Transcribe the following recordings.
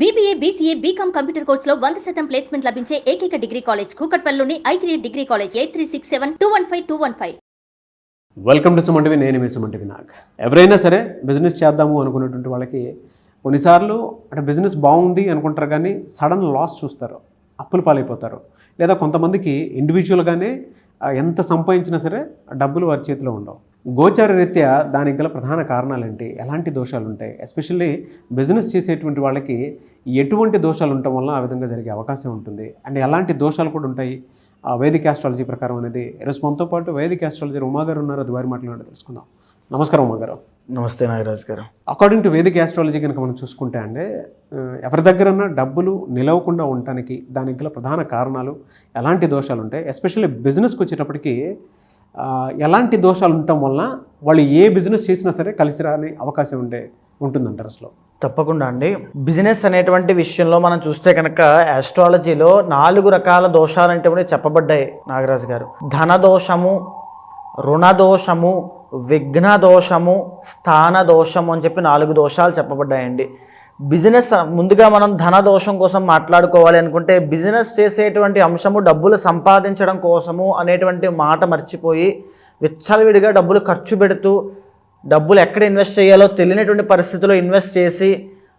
BBA BCA BCom computer కోర్సులో వంద శాతం ప్లేస్మెంట్ లభించే ఏకైక degree college కూకట్పల్లిలోని I degree college eight three six seven two one five two one five welcome to Suman TV నేను మీ సుమంటివి నాగ్ ఎవరైనా సరే బిజినెస్ చేద్దాము అనుకున్నటువంటి వాళ్ళకి కొన్నిసార్లు అంటే బిజినెస్ బాగుంది అనుకుంటారు కానీ సడన్ లాస్ చూస్తారు. అప్పులు పాలైపోతారు. లేదా కొంతమందికి ఇండివిజువల్గానే ఎంత సంపాదించినా సరే డబ్బులు వారి చేతిలో ఉండవు. గోచార రీత్యా దానికి గల ప్రధాన కారణాలు ఏంటి ఎలాంటి దోషాలు ఉంటాయి ఎస్పెషల్లీ బిజినెస్ చేసేటువంటి వాళ్ళకి ఎటువంటి దోషాలు ఉండటం వల్ల ఆ విధంగా జరిగే అవకాశం ఉంటుంది. అండ్ ఎలాంటి దోషాలు కూడా ఉంటాయి? ఆ వేదిక ఆస్ట్రాలజీ ప్రకారం అనేది. ఈరోజు మనతో పాటు వేదిక ఆస్ట్రాలజీ ఉమా గారు ఉన్నారు. అది వారి మాట్లాడి తెలుసుకుందాం. నమస్కారం ఉమా గారు నమస్తే నాగరాజ్ గారు. అకార్డింగ్ టు వేదిక ఆస్ట్రాలజీ కనుక మనం చూసుకుంటే అంటే ఎవరి దగ్గరన్నా డబ్బులు నిలవకుండా ఉండటానికి దానికి గల ప్రధాన కారణాలు ఎలాంటి దోషాలు ఉంటాయి? ఎస్పెషల్లీ బిజినెస్కి వచ్చేటప్పటికి ఎలాంటి దోషాలు ఉండటం వలన వాళ్ళు ఏ బిజినెస్ చేసినా సరే కలిసి రాని అవకాశం ఉండే ఉంటుందంటారు అసలు తప్పకుండా అండి. బిజినెస్ అనేటువంటి విషయంలో మనం చూస్తే కనుక ఆస్ట్రాలజీలో నాలుగు రకాల దోషాలు అంటే చెప్పబడ్డాయి నాగరాజు గారు. ధన దోషము రుణ దోషము విఘ్న దోషము స్థాన దోషము అని చెప్పి నాలుగు దోషాలు చెప్పబడ్డాయండి. బిజినెస్ ముందుగా మనం ధన దోషం కోసం మాట్లాడుకోవాలి అనుకుంటే బిజినెస్ చేసేటువంటి అంశము డబ్బులు సంపాదించడం కోసము అనేటువంటి మాట మర్చిపోయి విచ్చలవిడిగా డబ్బులు ఖర్చు పెడుతూ డబ్బులు ఎక్కడ ఇన్వెస్ట్ చేయాలో తెలియనటువంటి పరిస్థితిలో ఇన్వెస్ట్ చేసి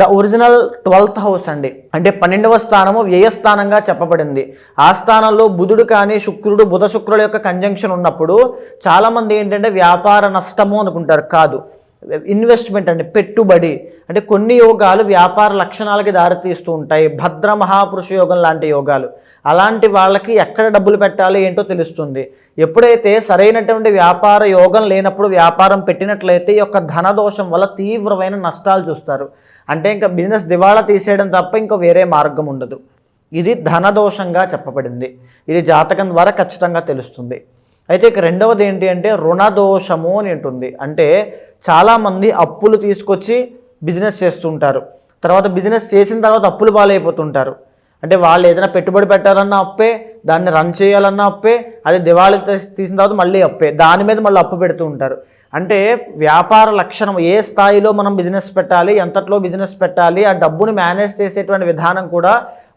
ద ఒరిజినల్ ట్వెల్త్ హౌస్ అండి. అంటే పన్నెండవ స్థానము వ్యయస్థానంగా చెప్పబడింది. ఆ స్థానంలో బుధుడు కానీ శుక్రుడు బుధ శుక్రుల యొక్క కంజంక్షన్ ఉన్నప్పుడు చాలామంది ఏంటంటే వ్యాపార నష్టము అనుకుంటారు. కాదు. ఇన్వెస్ట్మెంట్ అండి పెట్టుబడి. అంటే కొన్ని యోగాలు వ్యాపార లక్షణాలకి దారితీస్తూ ఉంటాయి. భద్ర మహాపురుష యోగం లాంటి యోగాలు. అలాంటి వాళ్ళకి ఎక్కడ డబ్బులు పెట్టాలి ఏంటో తెలుస్తుంది. ఎప్పుడైతే సరైనటువంటి వ్యాపార యోగం లేనప్పుడు వ్యాపారం పెట్టినట్లయితే ఈ యొక్క ధనదోషం వల్ల తీవ్రమైన నష్టాలు చూస్తారు. అంటే ఇంకా బిజినెస్ దివాళా తీసేయడం తప్ప ఇంకా వేరే మార్గం ఉండదు. ఇది ధనదోషంగా చెప్పబడింది. ఇది జాతకం ద్వారా ఖచ్చితంగా తెలుస్తుంది. అయితే ఇక రెండవది ఏంటి అంటే రుణదోషము అని ఉంటుంది అంటే చాలామంది అప్పులు తీసుకొచ్చి బిజినెస్ చేస్తుంటారు. తర్వాత బిజినెస్ చేసిన తర్వాత అప్పులు పాలైపోతుంటారు. అంటే వాళ్ళు ఏదైనా పెట్టుబడి పెట్టాలన్నా అప్పే దాన్ని రన్ చేయాలన్నా అప్పే అది దివాళీ తీసిన తర్వాత మళ్ళీ అప్పే దాని మీద మళ్ళీ అప్పు పెడుతూ ఉంటారు. అంటే వ్యాపార లక్షణం ఏ స్థాయిలో మనం బిజినెస్ పెట్టాలి ఎంతట్లో బిజినెస్ పెట్టాలి ఆ డబ్బును మేనేజ్ చేసేటువంటి విధానం కూడా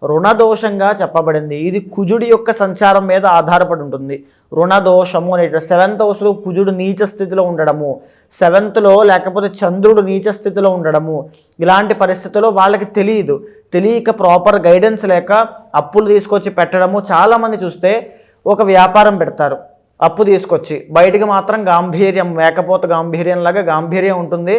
రుణదోషంగా చెప్పబడింది. ఇది కుజుడి యొక్క సంచారం మీద ఆధారపడి ఉంటుంది. రుణదోషము అనే సెవెంత్ హౌస్లో కుజుడు నీచ స్థితిలో ఉండడము. సెవెంత్లో లేకపోతే చంద్రుడు నీచ స్థితిలో ఉండడము. ఇలాంటి పరిస్థితుల్లో వాళ్ళకి తెలియదు. తెలియక ప్రాపర్ గైడెన్స్ లేక అప్పులు తీసుకొచ్చి పెట్టడము. చాలామంది చూస్తే ఒక వ్యాపారం పెడతారు. అప్పు తీసుకొచ్చి బయటికి మాత్రం గాంభీర్యం మేకపోత గాంభీర్యం లాగా గాంభీర్యం ఉంటుంది.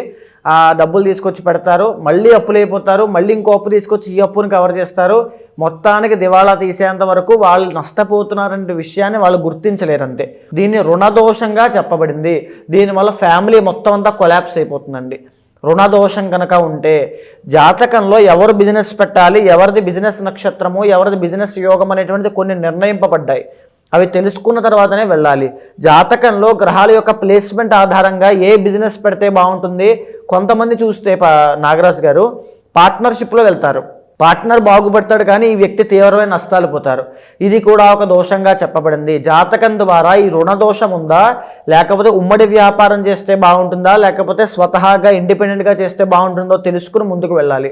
ఆ డబ్బులు తీసుకొచ్చి పెడతారు మళ్ళీ అప్పులు అయిపోతారు మళ్ళీ ఇంకో అప్పు తీసుకొచ్చి ఈ అప్పును కవర్ చేస్తారు. మొత్తానికి దివాళా తీసేంత వరకు వాళ్ళు నష్టపోతున్నారనే విషయాన్ని వాళ్ళు గుర్తించలేరు అంతే దీన్ని రుణదోషంగా చెప్పబడింది. దీనివల్ల ఫ్యామిలీ మొత్తం అంతా కొలాప్స్ అయిపోతుందండి. రుణదోషం కనుక ఉంటే జాతకంలో ఎవరు బిజినెస్ పెట్టాలి ఎవరిది బిజినెస్ నక్షత్రము ఎవరిది బిజినెస్ యోగం అనేటువంటిది కొన్ని నిర్ణయింపబడ్డాయి. అవి తెలుసుకున్న తర్వాతనే వెళ్ళాలి. జాతకంలో గ్రహాల యొక్క ప్లేస్మెంట్ ఆధారంగా ఏ బిజినెస్ పెడితే బాగుంటుంది? కొంతమంది చూస్తే నాగరాజ్ గారు పార్ట్నర్షిప్లో వెళ్తారు. పార్ట్నర్ బాగుపడతాడు కానీ ఈ వ్యక్తి తీవ్రమైన నష్టాలు పోతారు. ఇది కూడా ఒక దోషంగా చెప్పబడింది. జాతకం ద్వారా ఈ రుణ దోషం ఉందా? లేకపోతే ఉమ్మడి వ్యాపారం చేస్తే బాగుంటుందా? లేకపోతే స్వతహాగా ఇండిపెండెంట్గా చేస్తే బాగుంటుందో తెలుసుకుని ముందుకు వెళ్ళాలి.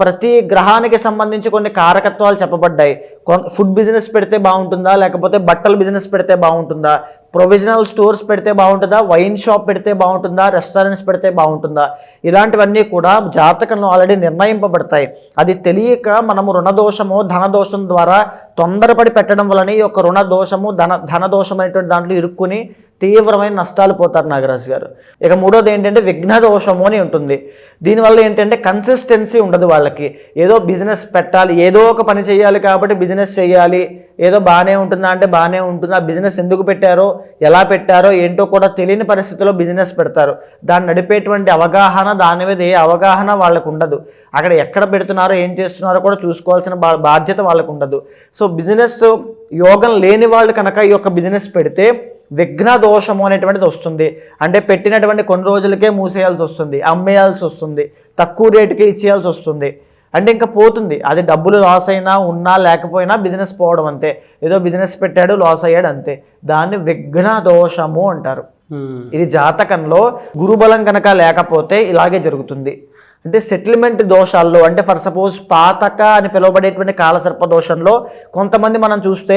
ప్రతి గ్రహానికి సంబంధించి కొన్ని కారకత్వాలు చెప్పబడ్డాయి. కొన్- ఫుడ్ బిజినెస్ పెడితే బాగుంటుందా? లేకపోతే బట్టల బిజినెస్ పెడితే బాగుంటుందా? ప్రొవిజనల్ స్టోర్స్ పెడితే బాగుంటుందా? వైన్ షాప్ పెడితే బాగుంటుందా? రెస్టారెంట్స్ పెడితే బాగుంటుందా? ఇలాంటివన్నీ కూడా జాతకంలో ఆల్రెడీ నిర్ణయింపబడతాయి. అది తెలియక మనము రుణదోషము ధనదోషం ద్వారా తొందరపడి పెట్టడం వలన ఈ యొక్క రుణదోషము ధన ధనదోషం అనేటువంటి దాంట్లో ఇరుక్కుని తీవ్రమైన నష్టాలు పోతారు నాగరాజు గారు. ఇక మూడోది ఏంటంటే విఘ్న దోషము అని ఉంటుంది. దీనివల్ల ఏంటంటే కన్సిస్టెన్సీ ఉండదు వాళ్ళకి. ఏదో బిజినెస్ పెట్టాలి ఏదో ఒక పని చేయాలి కాబట్టి బిజినెస్ చేయాలి. ఏదో బాగానే ఉంటుందా అంటే బాగానే ఉంటుందా బిజినెస్ ఎందుకు పెట్టారో ఎలా పెట్టారో ఏంటో కూడా తెలియని పరిస్థితిలో బిజినెస్ పెడతారు. దాన్ని నడిపేటువంటి అవగాహన దాని మీద ఏ అవగాహన వాళ్ళకు ఉండదు. అక్కడ ఎక్కడ పెడుతున్నారో ఏం చేస్తున్నారో కూడా చూసుకోవాల్సిన బా- బాధ్యత వాళ్ళకు ఉండదు. సో బిజినెస్ యోగం లేని వాళ్ళు కనుక ఈ యొక్క బిజినెస్ పెడితే విఘ్న దోషము అనేటువంటిది వస్తుంది. అంటే పెట్టినటువంటి కొన్ని రోజులకే మూసేయాల్సి వస్తుంది అమ్మేయాల్సి వస్తుంది తక్కువ రేటుకి ఇచ్చేయాల్సి వస్తుంది. అంటే ఇంకా పోతుంది. అది డబ్బులు లాస్ అయినా ఉన్నా లేకపోయినా బిజినెస్ పోవడం అంతే. ఏదో బిజినెస్ పెట్టాడు లాస్ అయ్యాడు అంతే. దాన్ని విఘ్న దోషము అంటారు. Hmm. ఇది జాతకంలో గురుబలం కనుక లేకపోతే ఇలాగే జరుగుతుంది. అంటే సెటిల్మెంట్ దోషాల్లో అంటే ఫర్ సపోజ్ పాతక అని పిలువబడేటువంటి కాలసర్ప దోషంలో కొంతమంది మనం చూస్తే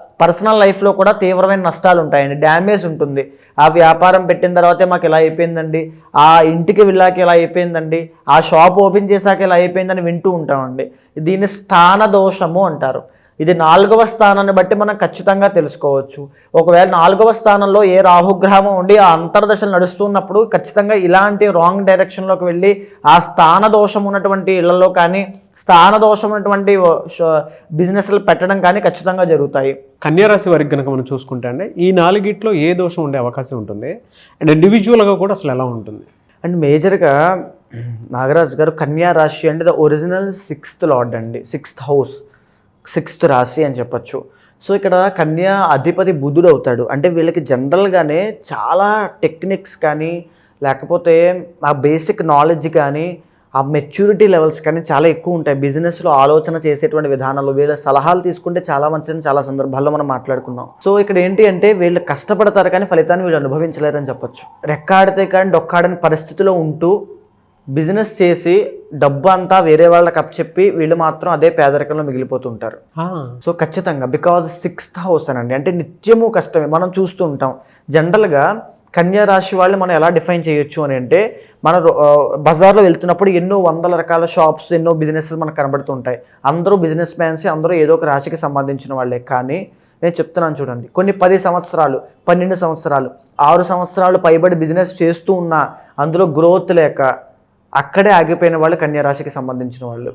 పర్సనల్ లైఫ్లో కూడా తీవ్రమైన నష్టాలు ఉంటాయండి. డ్యామేజ్ ఉంటుంది. ఆ వ్యాపారం పెట్టిన తర్వాతే మాకు ఇలా అయిపోయిందండి. ఆ ఇంటికి వెళ్ళాక ఇలా అయిపోయిందండి. ఆ షాప్ ఓపెన్ చేశాక ఇలా అయిపోయిందని వింటూ ఉంటామండి. దీన్ని స్థాన దోషము అంటారు. ఇది నాలుగవ స్థానాన్ని బట్టి మనం ఖచ్చితంగా తెలుసుకోవచ్చు. ఒకవేళ నాలుగవ స్థానంలో ఏ రాహుగ్రహం ఉండి ఆ అంతర్దశలు నడుస్తున్నప్పుడు ఖచ్చితంగా ఇలాంటి రాంగ్ డైరెక్షన్లోకి వెళ్ళి ఆ స్థాన దోషం ఉన్నటువంటి ఇళ్ళలో కానీ స్థాన దోషం ఉన్నటువంటి బిజినెస్లు పెట్టడం కానీ ఖచ్చితంగా జరుగుతాయి. కన్యారాశి వారికి కనుక మనం చూసుకుంటే అండి ఈ నాలుగిట్లో ఏ దోషం ఉండే అవకాశం ఉంటుంది? అండ్ ఇండివిజువల్గా కూడా అసలు ఎలా ఉంటుంది? అండ్ మేజర్గా నాగరాజు గారు కన్యా రాశి అంటే ద ఒరిజినల్ సిక్స్త్ లార్డ్ అండి సిక్స్త్ హౌస్ సిక్స్త్ రాశి అని చెప్పొచ్చు. సో ఇక్కడ కన్యా అధిపతి బుధుడు అవుతాడు. అంటే వీళ్ళకి జనరల్గానే చాలా టెక్నిక్స్ కానీ లేకపోతే ఆ బేసిక్ నాలెడ్జ్ కానీ ఆ మెచ్యూరిటీ లెవెల్స్ కానీ చాలా ఎక్కువ ఉంటాయి. బిజినెస్లో ఆలోచన చేసేటువంటి విధానాలు వీళ్ళ సలహాలు తీసుకుంటే చాలా మంచిదని చాలా సందర్భాల్లో మనం మాట్లాడుకున్నాం. సో ఇక్కడ ఏంటి అంటే వీళ్ళు కష్టపడతారు కానీ ఫలితాన్ని వీళ్ళు అనుభవించలేరని చెప్పొచ్చు. రెక్కాడితే కానీ డొక్కాడని పరిస్థితిలో ఉంటూ బిజినెస్ చేసి డబ్బు అంతా వేరే వాళ్ళకి అప్పచెప్పి వీళ్ళు మాత్రం అదే పేదరికంలో మిగిలిపోతుంటారు సో ఖచ్చితంగా బికాజ్ సిక్స్త్ హౌస్ అనండి. అంటే నిత్యము కష్టమే. మనం చూస్తూ ఉంటాం. జనరల్గా కన్యా రాశి వాళ్ళు మనం ఎలా డిఫైన్ చేయొచ్చు అని అంటే మన రో- బజార్లో వెళ్తున్నప్పుడు ఎన్నో వందల రకాల షాప్స్ ఎన్నో బిజినెసెస్ మనకు కనబడుతుంటాయి అందరూ బిజినెస్ మ్యాన్స్ అందరూ ఏదో ఒక రాశికి సంబంధించిన వాళ్ళే. కానీ నేను చెప్తున్నాను చూడండి కొన్ని పది సంవత్సరాలు పన్నెండు సంవత్సరాలు ఆరు సంవత్సరాలు పైబడి బిజినెస్ చేస్తూ ఉన్నా అందులో గ్రోత్ లేక అక్కడే ఆగిపోయిన వాళ్ళు కన్యా రాశికి సంబంధించిన వాళ్ళు.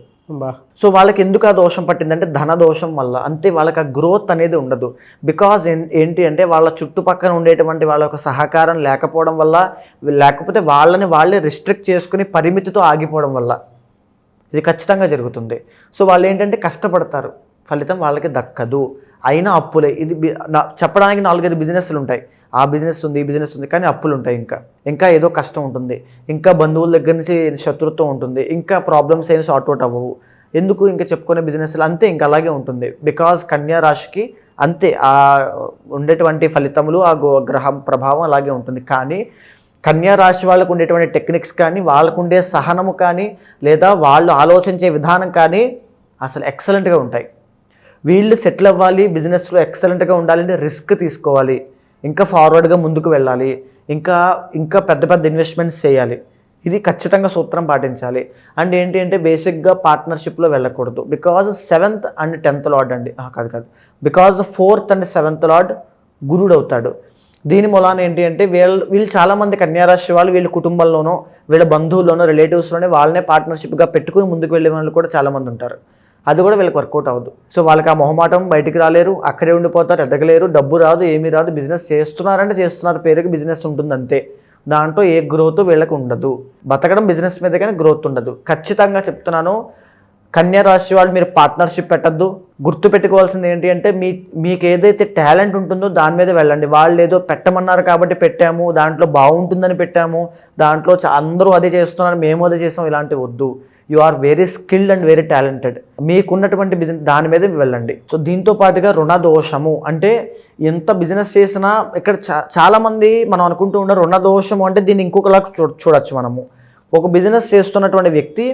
సో వాళ్ళకి ఎందుకు ఆ దోషం పట్టిందంటే ధన దోషం వల్ల. అంతే వాళ్ళకి ఆ గ్రోత్ అనేది ఉండదు. బికాజ్ ఏంటి అంటే వాళ్ళ చుట్టుపక్కల ఉండేటువంటి వాళ్ళ ఒక సహకారం లేకపోవడం వల్ల లేకపోతే వాళ్ళని వాళ్ళే రిస్ట్రిక్ట్ చేసుకుని పరిమితితో ఆగిపోవడం వల్ల ఇది ఖచ్చితంగా జరుగుతుంది. సో వాళ్ళు ఏంటంటే కష్టపడతారు. ఫలితం వాళ్ళకి దక్కదు. అయినా అప్పులే. ఇది చెప్పడానికి నాలుగైదు బిజినెస్లు ఉంటాయి. ఆ బిజినెస్ ఉంది ఈ బిజినెస్ ఉంది కానీ అప్పులు ఉంటాయి ఇంకా. ఇంకా ఏదో కష్టం ఉంటుంది. ఇంకా బంధువుల దగ్గర నుంచి శత్రుత్వం ఉంటుంది. ఇంకా ప్రాబ్లమ్స్ ఏమి సార్ట్ అవుట్ అవ్వవు. ఎందుకు ఇంకా చెప్పుకునే బిజినెస్లు? అంతే ఇంకా అలాగే ఉంటుంది. బికాజ్ కన్యా రాశికి అంతే ఆ ఉండేటువంటి ఫలితములు ఆ గో- గ్రహం ప్రభావం అలాగే ఉంటుంది. కానీ కన్యా రాశి వాళ్ళకు ఉండేటువంటి టెక్నిక్స్ కానీ వాళ్ళకు ఉండే సహనము కానీ లేదా వాళ్ళు ఆలోచించే విధానం కానీ అసలు ఎక్సలెంట్గా ఉంటాయి. వీళ్ళు సెటిల్ అవ్వాలి బిజినెస్లో ఎక్సలెంట్గా ఉండాలంటే రిస్క్ తీసుకోవాలి. ఇంకా ఫార్వర్డ్గా ముందుకు వెళ్ళాలి. ఇంకా ఇంకా పెద్ద పెద్ద ఇన్వెస్ట్మెంట్స్ చేయాలి. ఇది ఖచ్చితంగా సూత్రం పాటించాలి. అండ్ ఏంటి అంటే బేసిక్గా పార్ట్నర్షిప్లో వెళ్ళకూడదు. Because seventh and tenth lord అండి. కాదు కాదు. Because fourth and seventh lord గురుడు అవుతాడు. దీని మూలాన ఏంటి అంటే వీళ్ళు వీళ్ళు చాలామంది కన్యారాశి వాళ్ళు వీళ్ళ కుటుంబంలోనో వీళ్ళ బంధువుల్లోనో రిలేటివ్స్లోనే వాళ్ళనే పార్ట్నర్షిప్గా పెట్టుకుని ముందుకు వెళ్ళే వాళ్ళు కూడా చాలామంది ఉంటారు. అది కూడా వీళ్ళకి వర్కౌట్ అవ్వదు. సో వాళ్ళకి ఆ మొహమాటం బయటికి రాలేరు అక్కడే ఉండిపోతారు ఎదగలేరు డబ్బు రాదు ఏమీ రాదు బిజినెస్ చేస్తున్నారంటే చేస్తున్నారు పేరుకి బిజినెస్ ఉంటుంది అంతే. దాంట్లో ఏ గ్రోత్ వీళ్ళకి ఉండదు. బతకడం బిజినెస్ మీద కానీ గ్రోత్ ఉండదు. ఖచ్చితంగా చెప్తున్నాను కన్యా రాశి వాళ్ళు మీరు పార్ట్నర్షిప్ పెట్టద్దు. గుర్తు పెట్టుకోవాల్సింది ఏంటి అంటే మీ మీకు ఏదైతే టాలెంట్ ఉంటుందో దాని మీద వెళ్ళండి. వాళ్ళు ఏదో పెట్టమన్నారు కాబట్టి పెట్టాము దాంట్లో బాగుంటుందని పెట్టాము దాంట్లో చా- అందరూ అదే చేస్తున్నారు మేము అదే చేస్తాం ఇలాంటివి వద్దు. You are very skilled and very talented. మీకున్నటువంటి బిజినెస్ దాని మీద వెళ్ళండి. సో దీంతో పాటుగా రుణ దోషము అంటే ఎంత బిజినెస్ చేసినా ఇక్కడ చా చాలామంది మనం అనుకుంటూ ఉన్న రుణ దోషము అంటే దీన్ని ఇంకొకలా చూ చూడొచ్చు మనము. ఒక బిజినెస్ చేస్తున్నటువంటి వ్యక్తి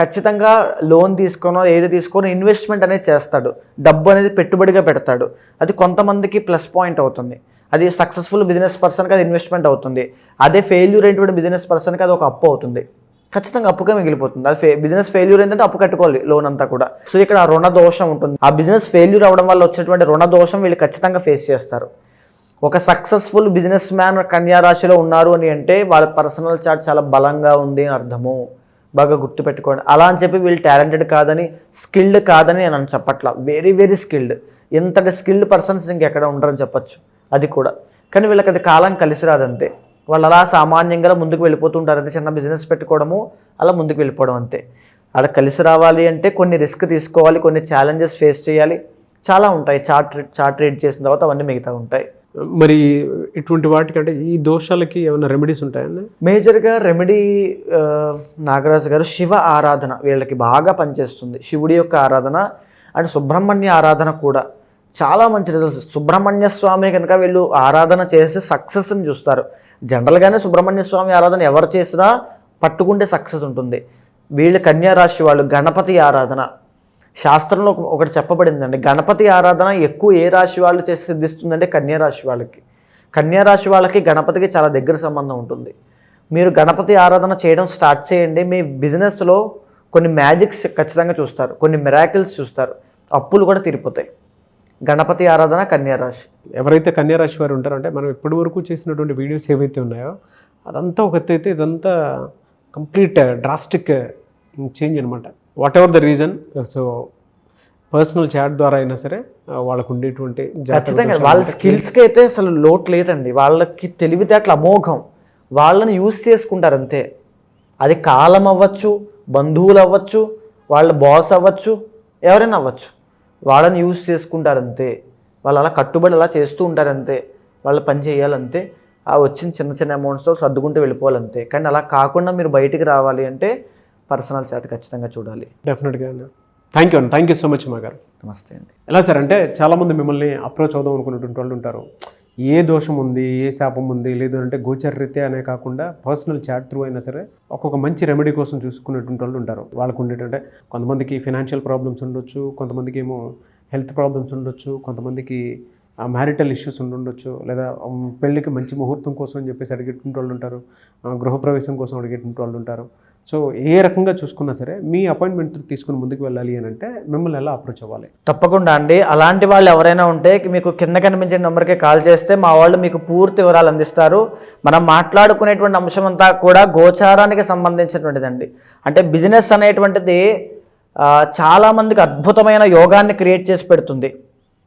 ఖచ్చితంగా లోన్ తీసుకొనో ఏది తీసుకొని ఇన్వెస్ట్మెంట్ అనేది చేస్తాడు. డబ్బు అనేది పెట్టుబడిగా పెడతాడు. అది కొంతమందికి ప్లస్ పాయింట్ అవుతుంది. అది సక్సెస్ఫుల్ బిజినెస్ పర్సన్కి అది ఇన్వెస్ట్మెంట్ అవుతుంది. అదే ఫెయిల్యూర్ అయినటువంటి బిజినెస్ పర్సన్కి అది ఒక అప్పు అవుతుంది. ఖచ్చితంగా అప్పుగా మిగిలిపోతుంది. అది ఫే బిజినెస్ ఫెయిల్యూర్ ఏంటంటే అప్పు కట్టుకోవాలి లోన్ అంతా కూడా. సో ఇక్కడ ఆ రుణ దోషం ఉంటుంది. ఆ బిజినెస్ ఫెయిల్యూర్ అవ్వడం వల్ల వచ్చేటువంటి రుణ దోషం వీళ్ళు ఖచ్చితంగా ఫేస్ చేస్తారు. ఒక సక్సెస్ఫుల్ బిజినెస్ మ్యాన్ కన్యారాశిలో ఉన్నారు అని అంటే వాళ్ళ పర్సనల్ చార్ట్ చాలా బలంగా ఉంది అని అర్థము. బాగా గుర్తుపెట్టుకోండి అలా అని చెప్పి వీళ్ళు టాలెంటెడ్ కాదని స్కిల్డ్ కాదని నేను అని చెప్పట్లా. వెరీ వెరీ స్కిల్డ్ ఇంతటి స్కిల్డ్ పర్సన్స్ ఇంకెక్కడ ఉండరని చెప్పొచ్చు. అది కూడా. కానీ వీళ్ళకి అది కాలం కలిసి రాదంతే. వాళ్ళు అలా సామాన్యంగా ముందుకు వెళ్ళిపోతుంటారు. అంతే చిన్న బిజినెస్ పెట్టుకోవడము అలా ముందుకు వెళ్ళిపోవడం అంతే. అలా కలిసి రావాలి అంటే కొన్ని రిస్క్ తీసుకోవాలి కొన్ని ఛాలెంజెస్ ఫేస్ చేయాలి. చాలా ఉంటాయి. చార్ట్ చార్ట్ రీడ్ చేసిన తర్వాత అవన్నీ మిగతా ఉంటాయి. మరి ఇటువంటి వాటికంటే ఈ దోషాలకి ఏమైనా రెమెడీస్ ఉంటాయండి మేజర్గా రెమెడీ నాగరాజు గారు శివ ఆరాధన వీళ్ళకి బాగా పనిచేస్తుంది. శివుడి యొక్క ఆరాధన అండ్ సుబ్రహ్మణ్య ఆరాధన కూడా చాలా మంచి రిజల్ట్స్ సుబ్రహ్మణ్య స్వామి కనుక వీళ్ళు ఆరాధన చేసి సక్సెస్ని చూస్తారు. జనరల్గానే సుబ్రహ్మణ్య స్వామి ఆరాధన ఎవరు చేసినా పట్టుకుంటే సక్సెస్ ఉంటుంది. వీళ్ళు కన్యారాశి వాళ్ళు గణపతి ఆరాధన. శాస్త్రంలో ఒకటి చెప్పబడిందండి. గణపతి ఆరాధన ఎక్కువ ఏ రాశి వాళ్ళు చేసి సిద్ధిస్తుందంటే కన్యారాశి వాళ్ళకి. కన్యారాశి వాళ్ళకి గణపతికి చాలా దగ్గర సంబంధం ఉంటుంది. మీరు గణపతి ఆరాధన చేయడం స్టార్ట్ చేయండి. మీ బిజినెస్లో కొన్ని మ్యాజిక్స్ ఖచ్చితంగా చూస్తారు. కొన్ని మిరాకిల్స్ చూస్తారు. అప్పులు కూడా తీరిపోతాయి. గణపతి ఆరాధన కన్యా రాశి. ఎవరైతే కన్యా రాశి వారు ఉంటారో అంటే మనం ఇప్పటి వరకు చేసినటువంటి వీడియోస్ ఏవైతే ఉన్నాయో అదంతా ఒక అయితే ఇదంతా కంప్లీట్ డ్రాస్టిక్ చేంజ్ అనమాట whatever the reason so personal chat ద్వారా అయినా సరే వాళ్ళకు ఉండేటువంటి ఖచ్చితంగా వాళ్ళ స్కిల్స్కి అయితే అసలు లోటు లేదండి. వాళ్ళకి తెలివితేటలు అమోఘం. వాళ్ళని యూస్ చేసుకుంటారు అంతే. అది కాలం అవ్వచ్చు బంధువులు అవ్వచ్చు వాళ్ళ బాస్ అవ్వచ్చు ఎవరైనా అవ్వచ్చు. వాళ్ళని యూస్ చేసుకుంటారు అంతే వాళ్ళు అలా కట్టుబడి అలా చేస్తూ ఉంటారు అంతే వాళ్ళు పని చేయాలంతే. ఆ వచ్చిన చిన్న చిన్న అమౌంట్స్తో సర్దుకుంటూ వెళ్ళిపోవాలంతే. కానీ అలా కాకుండా మీరు బయటికి రావాలి అంటే పర్సనల్ చాట్ ఖచ్చితంగా చూడాలి. డెఫినెట్గా థ్యాంక్ యూ అండి. థ్యాంక్ యూ సో మచ్ మా గారు. నమస్తే అండి. ఎలా సార్ అంటే చాలామంది మిమ్మల్ని అప్రోచ్ అవుదాం అనుకున్నటువంటి వాళ్ళు ఉంటారు. ఏ దోషం ఉంది ఏ శాపం ఉంది లేదు అంటే గోచర రీత్యా అనే కాకుండా పర్సనల్ చాట్ త్రూ అయినా సరే ఒక్కొక్క మంచి రెమెడీ కోసం చూసుకునేటువంటి వాళ్ళు ఉంటారు. వాళ్ళకు ఉండేటంటే కొంతమందికి ఫినాన్షియల్ ప్రాబ్లమ్స్ ఉండొచ్చు కొంతమందికి ఏమో హెల్త్ ప్రాబ్లమ్స్ ఉండొచ్చు కొంతమందికి మ్యారిటల్ ఇష్యూస్ ఉండొచ్చు లేదా పెళ్ళికి మంచి ముహూర్తం కోసం అని చెప్పేసి అడిగేటువంటి వాళ్ళు ఉంటారు గృహప్రవేశం కోసం అడిగేటువంటి వాళ్ళు ఉంటారు. సో ఏ రకంగా చూసుకున్నా సరే మీ అపాయింట్మెంట్ తీసుకుని ముందుకు వెళ్ళాలి అని అంటే మిమ్మల్ని ఎలా అప్రోచ్ అవ్వాలి? తప్పకుండా అండి. అలాంటి వాళ్ళు ఎవరైనా ఉంటే మీకు కింద కనిపించే నెంబర్కి కాల్ చేస్తే మా వాళ్ళు మీకు పూర్తి వివరాలు అందిస్తారు. మనం మాట్లాడుకునేటువంటి అంశం అంతా కూడా గోచారానికి సంబంధించినటువంటిదండి. అంటే బిజినెస్ అనేటువంటిది చాలామందికి అద్భుతమైన యోగాన్ని క్రియేట్ చేసి పెడుతుంది.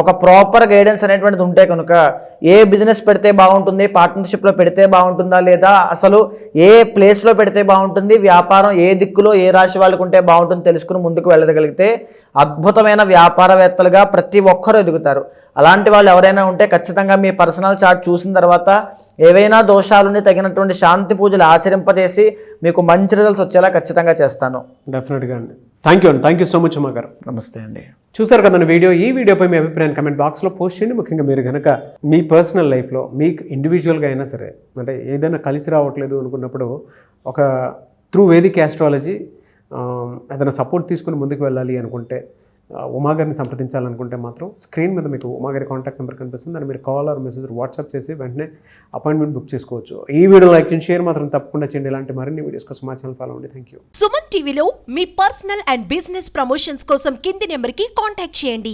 ఒక ప్రాపర్ గైడెన్స్ అనేటువంటిది ఉంటే కనుక ఏ బిజినెస్ పెడితే బాగుంటుంది పార్ట్నర్షిప్లో పెడితే బాగుంటుందా లేదా అసలు ఏ ప్లేస్లో పెడితే బాగుంటుంది వ్యాపారం ఏ దిక్కులో ఏ రాశి వాళ్ళకు ఉంటే బాగుంటుంది తెలుసుకుని ముందుకు వెళ్ళగలిగితే అద్భుతమైన వ్యాపారవేత్తలుగా ప్రతి ఒక్కరూ ఎదుగుతారు. అలాంటి వాళ్ళు ఎవరైనా ఉంటే ఖచ్చితంగా మీ పర్సనల్ చార్ట్ చూసిన తర్వాత ఏవైనా దోషాలుండి తగినటువంటి శాంతి పూజలు ఆచరింపజేసి మీకు మంచి రిజల్ట్స్ వచ్చేలా ఖచ్చితంగా చేస్తాను. డెఫినెట్గా అండి. థ్యాంక్ యూ అండి. థ్యాంక్ యూ సో మచ్ అమ్మ గారు. నమస్తే అండి. చూసారు కదండి వీడియో? ఈ వీడియోపై మీ అభిప్రాయాన్ని కమెంట్ బాక్స్లో పోస్ట్ చేయండి. ముఖ్యంగా మీరు కనుక మీ పర్సనల్ లైఫ్లో మీకు ఇండివిజువల్గా అయినా సరే అంటే ఏదైనా కలిసి రావట్లేదు అనుకున్నప్పుడు ఒక త్రూ వేదిక్ యాస్ట్రాలజీ ఏదైనా సపోర్ట్ తీసుకుని ముందుకు వెళ్ళాలి అనుకుంటే ఉమాగారిని సంప్రదించాలనుకుంటే మాత్రం స్క్రీన్ మీద మీకు ఉమాగారి కాంటాక్ట్ నెంబర్ కనిపిస్తుంది. దాన్ని మీరు కాల్ ఆర్ మెసేజ్ వాట్సాప్ చేసి వెంటనే అపాయింట్మెంట్ బుక్ చేసుకోవచ్చు. ఈ వీడియో లైక్ చేయండి షేర్ మాత్రం తప్పకుండా చేయండి. ఇలాంటి మరిన్ని వీడియోస్ కోసం మా ఛానల్ ఫాలో అండి థ్యాంక్ యూ సుమన్ టీవీలో మీ పర్సనల్ అండ్ బిజినెస్ ప్రమోషన్స్ కోసం కింది నెంబర్కి కాంటాక్ట్ చేయండి.